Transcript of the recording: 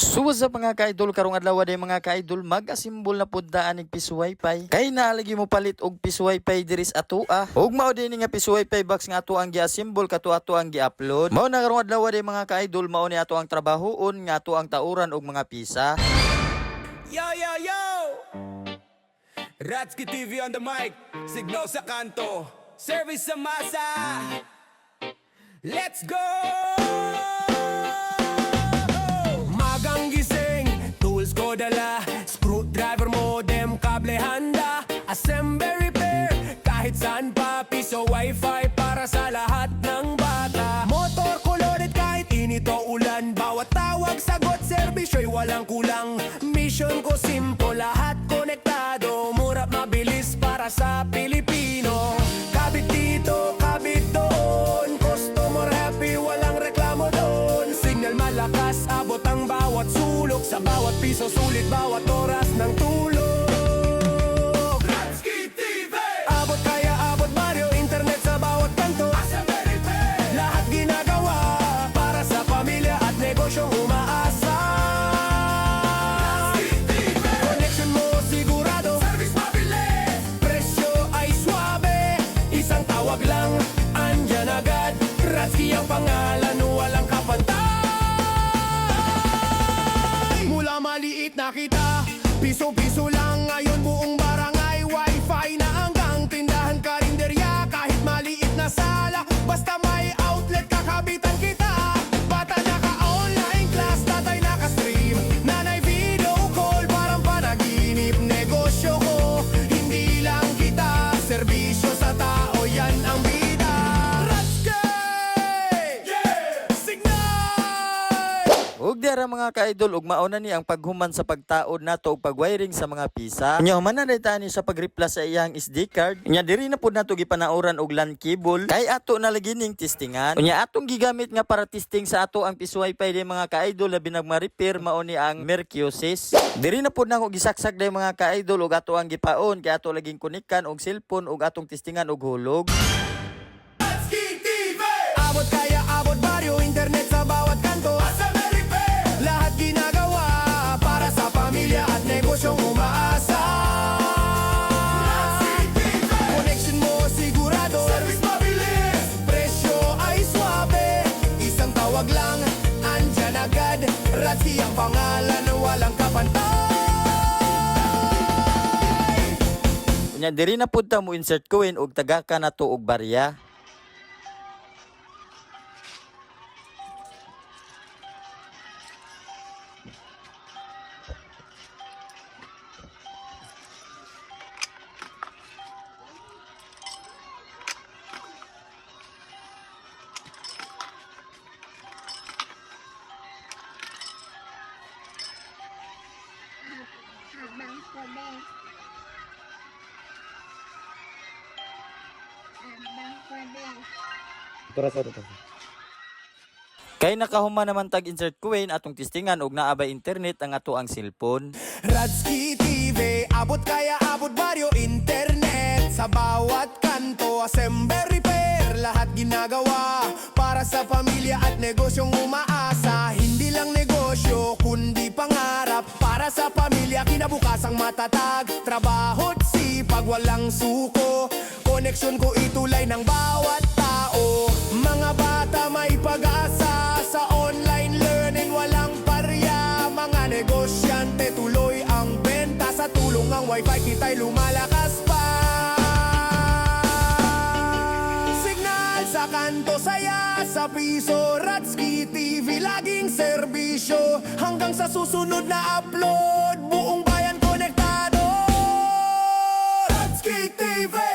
So what's up mga ka-idol karong adlaw day mga ka-idol mag-asimbol na pud daan ning piso wifi kay naalagi mo palit og piso wifi diris ato ah ug mao din nga piso wifi box nga ato ang gi-asimbol kato ato ang gi-upload mao na karong adlaw day mga ka-idol mao ni ato ang trabahoon nga ato ang tauran og mga pisa Yo, yo, yo! Ratski TV on the mic, Signo sa kanto, service sa masa. Let's go! Assembly repair, kahit saan pa, piso wifi para sa lahat ng bata. Motor kulodit kahit init o ulan, bawat tawag, sagot, servisyo'y walang kulang. Mission ko simple, lahat konektado, mura mabilis para sa Pilipino. Kabit dito, kabit doon, customer happy, walang reklamo doon. Signal malakas, abot ang bawat sulok, sa bawat piso sulit, bawat oras ng tulog. Pangalan, walang kapantay. Mula maliit na kita, piso-piso dira mga ka-idol ug mao na ni ang paghuman sa pagtaod nato ug pagwiring sa mga pisa. Nya human na ni sa pagrepla sa iyang SD card. Nya diri na pud nato gipanauran og LAN cable. Kay ato na lagi ning testingan. Nya atong gigamit nga para testing sa ato ang piso wifi di mga ka-idol labi nagma-repair mao ni ang Mercusis diri na pud nako gisaksak day mga ka-idol ug ato ang gipaon. Kay ato laging kunikan og cellphone ug atong testingan og hulog agad Ratsi ang pangalan, walang kapantay. Nya diri na pud mo insert coin og tagaka nato og barya Abang Kobe. Abang Kobe. Kay nakahuman naman tag insert coin atong testingan og naabay internet ang ato ang cellphone. Radski TV, abot kaya abot baryo internet Sa bawat kanto, assemble repair Lahat ginagawa para sa pamilya at negosyong umaasa matatag. Trabaho't sipag, walang suko. Koneksyon ko itulay ng bawat tao. Mga bata may pag-asa Sa online learning, walang parya Mga negosyante, tuloy ang benta. Sa tulong ng wifi, kita'y lumalakas pa. Signal sa kanto, saya sa piso. Ratski TV, laging serbisyo. Hanggang sa susunod na upload Buong baby.